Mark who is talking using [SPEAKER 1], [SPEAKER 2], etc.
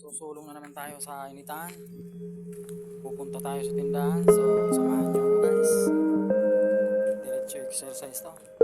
[SPEAKER 1] susulong na naman tayo sa initan. Pupunta tayo sa tindahan. So, samahan nyo guys. Diretso exercise to.